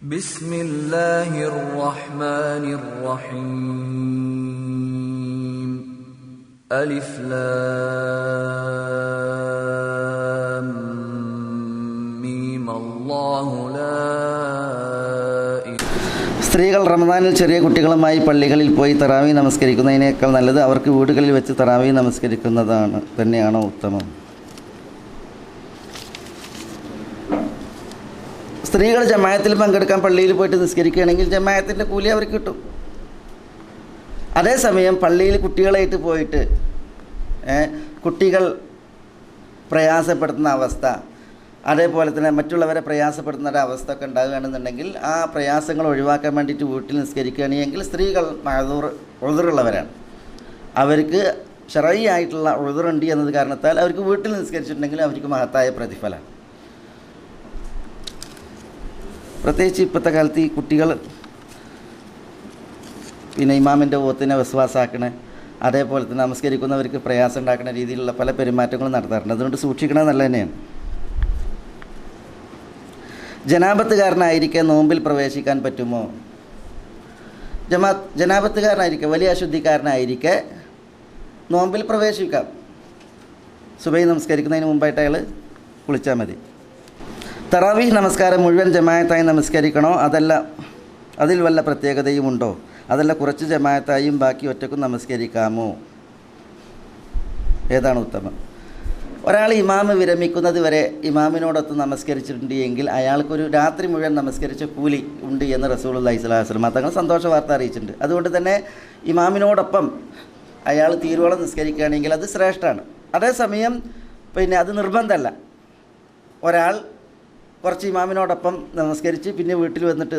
بسم الله الرحمن الرحيم ألف لام ميم الله لا إله സ്ത്രീകൾ റമദാനിൽ ചെറിയ കുട്ടികളുമായി പള്ളികളിൽ പോയി തറാവി നമസ്കരിക്കുന്നതിനേക്കാൾ നല്ലത് അവർക്ക് വീടുകളിൽ വെച്ച് തറാവി നമസ്കരിക്കുന്നതാണ് തന്നെയാണോ ഉത്തമം സ്ത്രീകൾ ജമായത്തിൽ പങ്കെടുക്കാൻ പള്ളിയിൽ പോയിട്ട് നിസ്കരിക്കുകയാണെങ്കിൽ ജമായത്തിന്റെ കൂലി അവർക്ക് കിട്ടും. അതേസമയം പള്ളിയിൽ കുട്ടികളായിട്ട് പോയിട്ട് കുട്ടികൾ പ്രയാസപ്പെടുത്തുന്ന അവസ്ഥ അതേപോലെ തന്നെ മറ്റുള്ളവരെ പ്രയാസപ്പെടുന്ന ഒരു ഒക്കെ ഉണ്ടാകുകയാണെന്നുണ്ടെങ്കിൽ ആ പ്രയാസങ്ങൾ ഒഴിവാക്കാൻ വേണ്ടിയിട്ട് വീട്ടിൽ നിസ്കരിക്കുകയാണെങ്കിൽ സ്ത്രീകൾ മഴതൂർ ഉഴുതുറുള്ളവരാണ് അവർക്ക് ഷറൈ ആയിട്ടുള്ള ഉഴുതുറുണ്ട് എന്നത് കാരണത്താൽ അവർക്ക് വീട്ടിൽ നിസ്കരിച്ചിട്ടുണ്ടെങ്കിൽ അവർക്ക് മഹത്തായ പ്രതിഫലമാണ്. പ്രത്യേകിച്ച് ഇപ്പോഴത്തെ കാലത്ത് ഈ കുട്ടികൾ പിന്നെ ഇമാമിന്റെ ഓത്തിനെ വിശ്വാസമാക്കണ അതേപോലെ തന്നെ നമസ്കരിക്കുന്നവർക്ക് പ്രയാസം ഉണ്ടാക്കുന്ന രീതിയിലുള്ള പല പെരുമാറ്റങ്ങളും നടത്താറുണ്ട്. അതുകൊണ്ട് സൂക്ഷിക്കണത് നല്ല തന്നെയാണ്. ജനാപത്തുകാരനായിരിക്കെ നോമ്പിൽ പ്രവേശിക്കാൻ പറ്റുമോ? ജമാ ജനാപത്തുകാരനായിരിക്കെ വലിയ അശുദ്ധിക്കാരനായിരിക്കെ നോമ്പിൽ പ്രവേശിക്കാം. സുബൈ നമസ്കരിക്കുന്നതിന് മുമ്പായിട്ട് അയാൾ കുളിച്ചാൽ മതി. തറാവീഹ് നമസ്കാരം മുഴുവൻ ജമായത്തായി നമസ്കരിക്കണോ? അതല്ല അതിൽ വല്ല പ്രത്യേകതയും ഉണ്ടോ അതല്ല കുറച്ച് ജമായത്തായും ബാക്കി ഒറ്റക്കും നമസ്കരിക്കാമോ? ഏതാണ് ഉത്തമം? ഒരാൾ ഇമാമ് വിരമിക്കുന്നത് വരെ ഇമാമിനോടൊത്ത് നമസ്കരിച്ചിട്ടുണ്ട് എങ്കിൽ അയാൾക്കൊരു രാത്രി മുഴുവൻ നമസ്കരിച്ച കൂലി ഉണ്ട് എന്ന് റസൂൾ അള്ളഹി സ്വലാസ്ലം തങ്ങൾ സന്തോഷ വാർത്ത അറിയിച്ചിട്ടുണ്ട്. അതുകൊണ്ട് തന്നെ ഇമാമിനോടൊപ്പം അയാൾ തീരുവോളം നിസ്കരിക്കുകയാണെങ്കിൽ അത് ശ്രേഷ്ഠമാണ് അതേസമയം പിന്നെ അത് നിർബന്ധമല്ല. ഒരാൾ കുറച്ച് ഇമാമിനോടൊപ്പം നമസ്കരിച്ച് പിന്നെ വീട്ടിൽ വന്നിട്ട്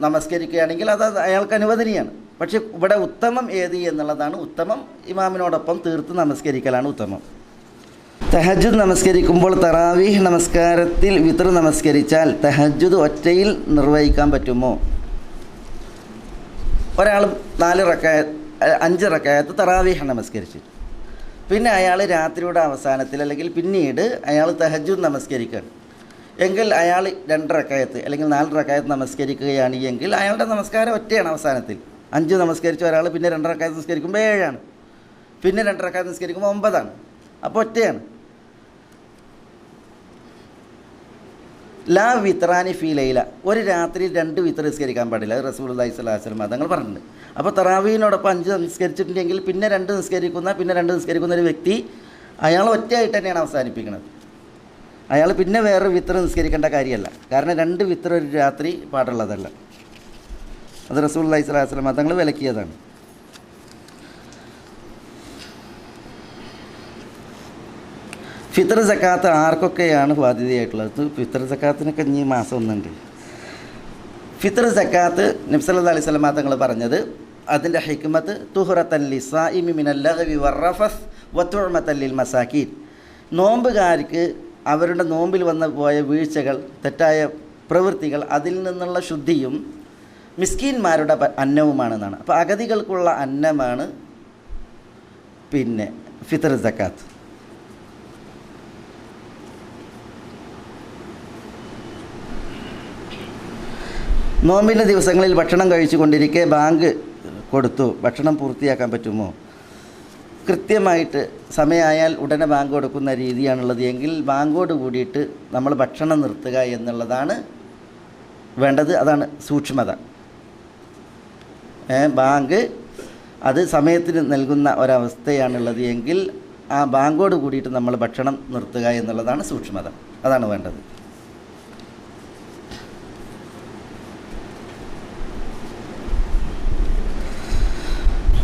നമസ്കരിക്കുകയാണെങ്കിൽ അത് അയാൾക്ക് അനുവദനീയമാണ് പക്ഷേ ഇവിടെ ഉത്തമം ഏത് എന്നുള്ളതാണ് ഉത്തമം. ഇമാമിനോടൊപ്പം തീർത്ത് നമസ്കരിക്കലാണ് ഉത്തമം. തഹജുദ് നമസ്കരിക്കുമ്പോൾ തറാവീഹ് നമസ്കാരത്തിൽ വിത്ര നമസ്കരിച്ചാൽ തഹജുദ് ഒറ്റയിൽ നിർവഹിക്കാൻ പറ്റുമോ? ഒരാൾ നാല് റക്കായ അഞ്ച് റക്കായത്ത് തറാവീഹ് നമസ്കരിച്ചു പിന്നെ അയാൾ രാത്രിയുടെ അവസാനത്തിൽ അല്ലെങ്കിൽ പിന്നീട് അയാൾ തഹജുദ് നമസ്കരിക്കുകയാണ് എങ്കിൽ അയാൾ രണ്ട് റക്കായത്ത് അല്ലെങ്കിൽ നാല് റക്കായത്ത് നമസ്കരിക്കുകയാണ് എങ്കിൽ അയാളുടെ നമസ്കാരം ഒറ്റയാണ് അവസാനത്തിൽ. അഞ്ച് നമസ്കരിച്ച ഒരാൾ പിന്നെ രണ്ട് റക്കായത്ത് നിസ്കരിക്കുമ്പോൾ ഏഴാണ്. പിന്നെ രണ്ട് റക്കായത്ത് നിസ്കരിക്കുമ്പോൾ ഒമ്പതാണ്. അപ്പോൾ ഒറ്റയാണ്. ലാ വിത്രാനി ഫീ ലൈല. ഒരു രാത്രി രണ്ട് വിത്ര നിസ്കരിക്കാൻ പാടില്ല. അത് റസൂൽ അള്ളഹി സ്വലാസ്ലം അതങ്ങൾ പറഞ്ഞിട്ടുണ്ട്. അപ്പോൾ തറാവീനോടൊപ്പം അഞ്ച് നിസ്കരിച്ചിട്ടുണ്ടെങ്കിൽ പിന്നെ രണ്ട് നിസ്കരിക്കുന്ന പിന്നെ രണ്ട് നിസ്കരിക്കുന്ന ഒരു വ്യക്തി അയാൾ ഒറ്റയായിട്ട് തന്നെയാണ് അവസാനിപ്പിക്കുന്നത്. അയാൾ പിന്നെ വേറെ വിത്ര നിസ്കരിക്കേണ്ട കാര്യമല്ല. കാരണം രണ്ട് വിത്ര ഒരു രാത്രി പാടുള്ളതല്ല. അത് റസൂൽ അള്ളഹി സ്വലാസ്ലം അതങ്ങൾ വിലക്കിയതാണ്. ഫിത്ര സക്കാത്ത് ആർക്കൊക്കെയാണ് ബാധ്യതയായിട്ടുള്ളത്? ഫിത്ര സക്കാത്തിനൊക്കെ ഇനി മാസം ഒന്നുണ്ട്. ഫിത്ര സക്കാത്ത് നബ്സല്ലാ അലൈഹി സ്വലമാ തങ്ങൾ പറഞ്ഞത് അതിന്റെ ഹിക്മത്ത് തുഹറത്തല്ലി സായിമി മിനല്ലഹവി വർറഫസ് വത്തുഴമത്തല്ലിൽ മസാക്കീൻ നോമ്പുകാർക്ക് അവരുടെ നോമ്പിൽ വന്ന പോയ വീഴ്ചകൾ തെറ്റായ പ്രവൃത്തികൾ അതിൽ നിന്നുള്ള ശുദ്ധിയും മിസ്കീന്മാരുടെ അന്നവുമാണ് അന്നവുമാണെന്നാണ്. അപ്പോൾ അഗതികൾക്കുള്ള അന്നമാണ് പിന്നെ ഫിത്തർ സക്കാത്ത്. നോമ്പിന്റെ ദിവസങ്ങളിൽ ഭക്ഷണം കഴിച്ചു കൊണ്ടിരിക്കെ ബാങ്ക് കൊടുത്തു. ഭക്ഷണം പൂർത്തിയാക്കാൻ പറ്റുമോ? കൃത്യമായിട്ട് സമയമായാൽ ഉടനെ ബാങ്ക് കൊടുക്കുന്ന രീതിയാണുള്ളത് എങ്കിൽ ബാങ്കോട് കൂടിയിട്ട് നമ്മൾ ഭക്ഷണം നിർത്തുക എന്നുള്ളതാണ് വേണ്ടത്. അതാണ് സൂക്ഷ്മത. ബാങ്ക് അത് സമയത്തിന് നൽകുന്ന ഒരവസ്ഥയാണുള്ളത് എങ്കിൽ ആ ബാങ്കോട് കൂടിയിട്ട് നമ്മൾ ഭക്ഷണം നിർത്തുക എന്നുള്ളതാണ് സൂക്ഷ്മത. അതാണ് വേണ്ടത്.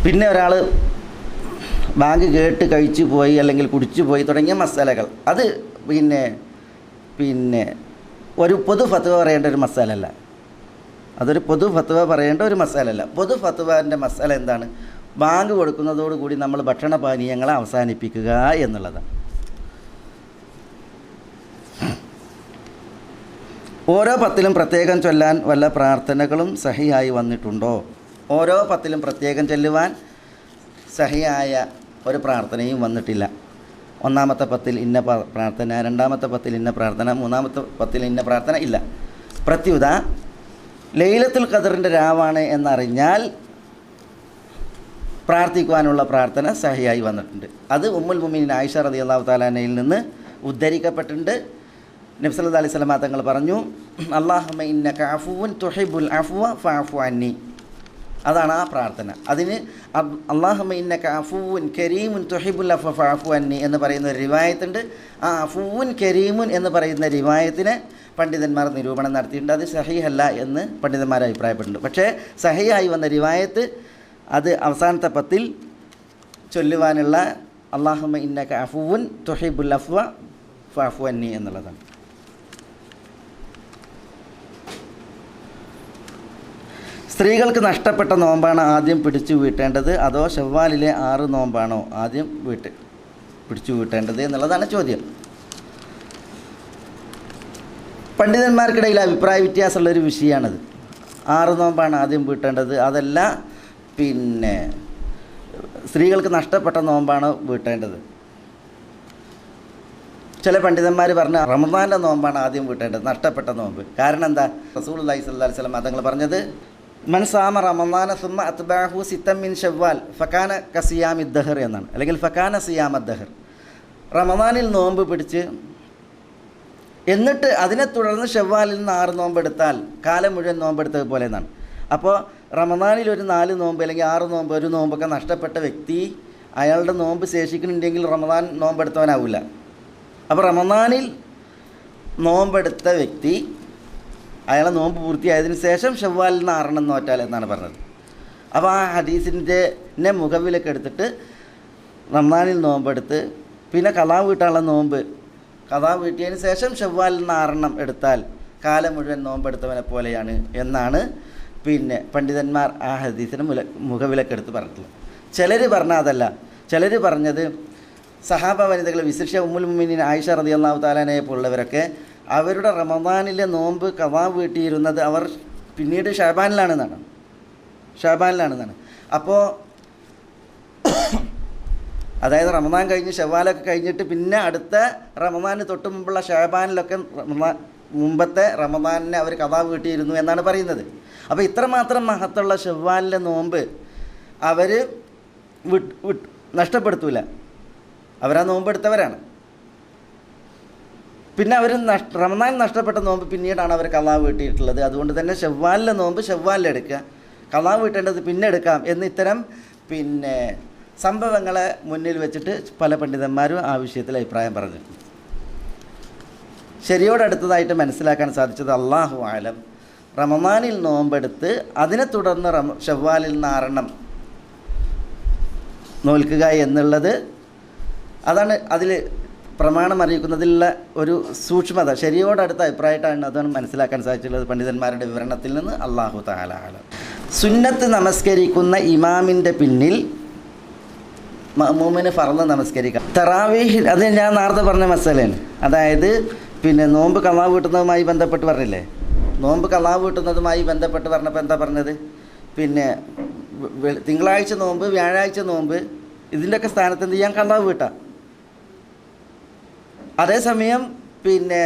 പിന്നെ ഒരാൾ ബാങ്ക് കേട്ട് കഴിച്ചു പോയി അല്ലെങ്കിൽ കുടിച്ചു പോയി തുടങ്ങിയ മസാലകൾ. അത് പിന്നെ പിന്നെ ഒരു പൊതു ഫത്വ പറയേണ്ട ഒരു മസാല അല്ല അതൊരു പൊതു ഫത്വ പറയേണ്ട ഒരു മസാല അല്ല പൊതു ഫത്വന്റെ മസാല എന്താണ്? ബാങ്ക് കൊടുക്കുന്നതോടുകൂടി നമ്മൾ ഭക്ഷണപാനീയങ്ങളെ അവസാനിപ്പിക്കുക എന്നുള്ളതാണ് ഓരോ പത്തിലും പ്രത്യേകം ചൊല്ലാൻ വല്ല പ്രാർത്ഥനകളും സഹിയായി വന്നിട്ടുണ്ടോ? ഓരോ പത്തിലും പ്രത്യേകം ചൊല്ലുവാൻ സഹിയായ ഒരു പ്രാർത്ഥനയും വന്നിട്ടില്ല. ഒന്നാമത്തെ പത്തിൽ ഇന്ന പ്രാർത്ഥന രണ്ടാമത്തെ പത്തിൽ ഇന്ന പ്രാർത്ഥന മൂന്നാമത്തെ പത്തിൽ ഇന്ന പ്രാർത്ഥന ഇല്ല. പ്രത്യുത ലൈലത്തുൽ ഖദറിന്റെ രാവാണ് എന്നറിഞ്ഞാൽ പ്രാർത്ഥിക്കുവാനുള്ള പ്രാർത്ഥന സഹിയായി വന്നിട്ടുണ്ട്. അത് ഉമ്മുൽ മുമീൻ ആയിഷ റതി അള്ളാഹു താലാനയിൽ നിന്ന് ഉദ്ധരിക്കപ്പെട്ടിട്ടുണ്ട്. നബ്സല്ലാ അലൈഹി സ്വലമാ തങ്ങൾ പറഞ്ഞു അള്ളാഹുമ ഇന്ന കാഫുവൻ തുഹിബുൽ അഫുവ ഫാഫു അന്നി. അതാണ് ആ പ്രാർത്ഥന. അതിന് അള്ളാഹുമ ഇന്ന അഫൂൻ കരീമുൻ തുഹിബുൽ അഫഫ് ഫാഫു അന്നി എന്ന് പറയുന്ന ഒരു റിവായത്തുണ്ട്. ആ അഫൂൻ കരീമുൻ എന്ന് പറയുന്ന റിവായത്തിനെ പണ്ഡിതന്മാർ നിരൂപണം നടത്തിയിട്ടുണ്ട്. അത് സഹിഹല്ല എന്ന് പണ്ഡിതന്മാർ അഭിപ്രായപ്പെട്ടിട്ടുണ്ട് പക്ഷേ സഹിയായി വന്ന റിവായത്ത് അത് അവസാനത്തെ പത്തിൽ ചൊല്ലുവാനുള്ള അള്ളാഹുമ ഇന്നക അഫൂൻ തുഹിബുൽ അഫ്വ ഫാഫു അന്നി എന്നുള്ളതാണ്. സ്ത്രീകൾക്ക് നഷ്ടപ്പെട്ട നോമ്പാണ് ആദ്യം പിടിച്ചു വീട്ടേണ്ടത്. അതോ ഷവ്വാലിലെ ആറ് നോമ്പാണോ ആദ്യം വീട്ട് പിടിച്ചു വീട്ടേണ്ടത് എന്നുള്ളതാണ് ചോദ്യം. പണ്ഡിതന്മാർക്കിടയിൽ അഭിപ്രായ വ്യത്യാസമുള്ളൊരു വിഷയമാണത്. ആറ് നോമ്പാണ് ആദ്യം വീട്ടേണ്ടത്. അതല്ല പിന്നെ സ്ത്രീകൾക്ക് നഷ്ടപ്പെട്ട നോമ്പാണ് വീട്ടേണ്ടത്? ചില പണ്ഡിതന്മാർ പറഞ്ഞ റമദാന്റെ നോമ്പാണ് ആദ്യം വീട്ടേണ്ടത് നഷ്ടപ്പെട്ട നോമ്പ്. കാരണം എന്താ? റസൂൾ അള്ളഹി സ്വല്ലാ വസ്ലം അതങ്ങൾ പറഞ്ഞത് മൻ സാമ റമദാന സുമ അത്ബാഹു സിത്തമിൻ ഷവ്വാൽ ഫക്കാന കസിയാമി ദഹർ എന്നാണ്. അല്ലെങ്കിൽ ഫക്കാന സിയാമ ദഹർ റമദാനിൽ നോമ്പ് പിടിച്ച് എന്നിട്ട് അതിനെ തുടർന്ന് ഷവ്വാലിൽ നിന്ന് ആറ് നോമ്പെടുത്താൽ കാലം മുഴുവൻ നോമ്പെടുത്തത് പോലെ എന്നാണ്. അപ്പോൾ റമദാനിൽ ഒരു നാല് നോമ്പ് അല്ലെങ്കിൽ ആറ് നോമ്പ് ഒരു നോമ്പൊക്കെ നഷ്ടപ്പെട്ട വ്യക്തി അയാളുടെ നോമ്പ് ശേഷിക്കുന്നുണ്ടെങ്കിൽ റമദാൻ നോമ്പെടുത്തവനാവില്ല അപ്പോൾ റമദാനിൽ നോമ്പെടുത്ത വ്യക്തി അയാളെ നോമ്പ് പൂർത്തിയായതിനു ശേഷം ഷവ്വാലിൽ നിന്ന് ആറണം നോറ്റാൽ എന്നാണ് പറഞ്ഞത്. അപ്പോൾ ആ ഹദീസിന്റെ മുഖവിലൊക്കെ എടുത്തിട്ട് റമദാനിൽ നോമ്പെടുത്ത് പിന്നെ കഥാ വീട്ടാനുള്ള നോമ്പ്. കഥാ വീട്ടിയതിന് ശേഷം ഷവ്വാലിൽ നിന്ന് ആറെണ്ണം എടുത്താൽ കാലം മുഴുവൻ നോമ്പെടുത്തവനെ പോലെയാണ് എന്നാണ് പിന്നെ പണ്ഡിതന്മാർ ആ ഹദീസിന് മുല മുഖവിലക്കെടുത്ത് പറഞ്ഞിട്ടുള്ളത്. ചിലർ പറഞ്ഞ അതല്ല. ചിലർ പറഞ്ഞത് സഹാബ വനിതകൾ വിശിഷ്യ ഉമ്മുൽ മുമിനിൻ ആയിഷ റതി അള്ളാഹു താലാനെ പോലുള്ളവരൊക്കെ അവരുടെ റമദാനിലെ നോമ്പ് കവാ വീട്ടിയിരുന്നത് അവർ പിന്നീട് ഷാബാനിലാണെന്നാണ്. ഷാബാനിലാണെന്നാണ്. അപ്പോൾ അതായത് റമദാൻ കഴിഞ്ഞ് ഷവാലൊക്കെ കഴിഞ്ഞിട്ട് പിന്നെ അടുത്ത റമദാന് തൊട്ട് മുമ്പുള്ള ഷാബാനിലൊക്കെ റമദാൻ മുമ്പത്തെ റമദാനിനെ അവർ കഥാ വീട്ടിയിരുന്നു എന്നാണ് പറയുന്നത്. അപ്പോൾ ഇത്രമാത്രം മഹത്തുള്ള ഷെവ്വാലിലെ നോമ്പ് അവർ വിട്ട് വിട്ട് നഷ്ടപ്പെടുത്തൂല. അവരാ നോമ്പെടുത്തവരാണ്. പിന്നെ അവർ നഷ്ട റമദാൻ നഷ്ടപ്പെട്ട നോമ്പ് പിന്നീടാണ് അവർ കലാ വീട്ടിയിട്ടുള്ളത്. അതുകൊണ്ട് തന്നെ ഷെവ്വാലിലെ നോമ്പ് ഷവ്വാലിൽ എടുക്കുക. കലാ വീട്ടേണ്ടത് പിന്നെ എടുക്കാം എന്ന് ഇത്തരം പിന്നെ സംഭവങ്ങളെ മുന്നിൽ വെച്ചിട്ട് പല പണ്ഡിതന്മാരും ആ വിഷയത്തിൽ അഭിപ്രായം പറഞ്ഞിട്ടുണ്ട്. ശരിയോടടുത്തതായിട്ട് മനസ്സിലാക്കാൻ സാധിച്ചത് അള്ളാഹു ആലം റമമാനിൽ നോമ്പെടുത്ത് അതിനെ തുടർന്ന് റമ ഷവ്വാലിൽ നാരണം നോൽക്കുക എന്നുള്ളത് അതാണ് അതിൽ പ്രമാണം അറിയിക്കുന്നതിലുള്ള ഒരു സൂക്ഷ്മത ശരിയോടടുത്ത അഭിപ്രായമായിട്ടാണ് അതാണ് മനസ്സിലാക്കാൻ സാധിച്ചിട്ടുള്ളത് പണ്ഡിതന്മാരുടെ വിവരണത്തിൽ നിന്ന്. അള്ളാഹു താലാലം സുന്നത്ത് നമസ്കരിക്കുന്ന ഇമാമിന്റെ പിന്നിൽ മമ്മൂമിന് ഫറന്ന് നമസ്കരിക്കാം. തറാവീഹ് അത് ഞാൻ നേരത്തെ പറഞ്ഞ മസലയാണ്. അതായത് പിന്നെ നോമ്പ് കള്ളാവ് വീട്ടുന്നതുമായി ബന്ധപ്പെട്ട് പറഞ്ഞില്ലേ? നോമ്പ് കള്ളാവ് വീട്ടുന്നതുമായി ബന്ധപ്പെട്ട് പറഞ്ഞപ്പോൾ എന്താ പറഞ്ഞത്? പിന്നെ തിങ്കളാഴ്ച നോമ്പ് വ്യാഴാഴ്ച നോമ്പ് ഇതിന്റെയൊക്കെ സ്ഥാനത്ത് എന്ത് ചെയ്യാൻ കള്ളാവ് വീട്ടാം അതേസമയം പിന്നെ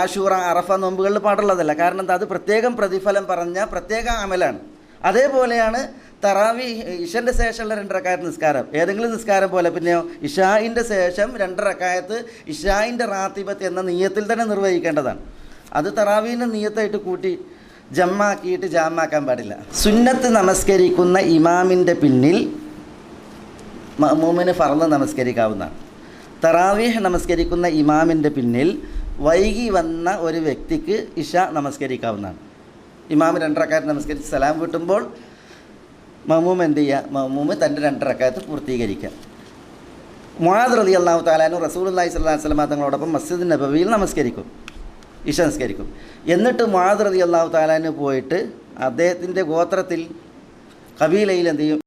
ആഷൂറ അറഫ നോമ്പുകളിൽ പാടുള്ളതല്ല. കാരണം അത് പ്രത്യേകം പ്രതിഫലം പറഞ്ഞ പ്രത്യേക അമലാണ്. അതേപോലെയാണ് തറാവി ഇഷന്റെ ശേഷമുള്ള രണ്ടരക്കായത്ത് നിസ്കാരം. ഏതെങ്കിലും നിസ്കാരം പോലെ പിന്നെ ഇഷായിന്റെ ശേഷം രണ്ടരക്കായത്ത് ഇഷായിന്റെ റാത്തിബത്ത് എന്ന നീയത്തിൽ തന്നെ നിർവഹിക്കേണ്ടതാണ്. അത് തറാവീന്റെ നീയത്തായിട്ട് കൂട്ടി ജമ്മാക്കിയിട്ട് ജാമാക്കാൻ പാടില്ല. സുന്നത്ത് നമസ്കരിക്കുന്ന ഇമാമിന്റെ പിന്നിൽ മമ്മൂമിന് ഫറന്ന് നമസ്കരിക്കാവുന്നതാണ്. തറാവീഹ് നമസ്കരിക്കുന്ന ഇമാമിന്റെ പിന്നിൽ വൈകി വന്ന ഒരു വ്യക്തിക്ക് ഇഷ നമസ്കരിക്കാവുന്നതാണ്. ഇമാമ് രണ്ടരക്കാറ്റ് നമസ്കരിച്ച് സലാം കിട്ടുമ്പോൾ മമ്മൂമ് എന്ത് ചെയ്യുക മമ്മൂമ് തന്റെ രണ്ടരക്കാലത്ത് പൂർത്തീകരിക്കുക. മുഹാദ് റതി അള്ളാഹു താലാനു റസൂൽ അള്ളാഹി തങ്ങളോടൊപ്പം മസ്ജിദ് നബവിയിൽ നമസ്കരിക്കും. ഇഷ നമസ്കരിക്കും. എന്നിട്ട് മുഹാദ് റതി അള്ളാഹു താലാന് പോയിട്ട് അദ്ദേഹത്തിന്റെ ഗോത്രത്തിൽ കബീലയിൽ എന്ത് ചെയ്യും?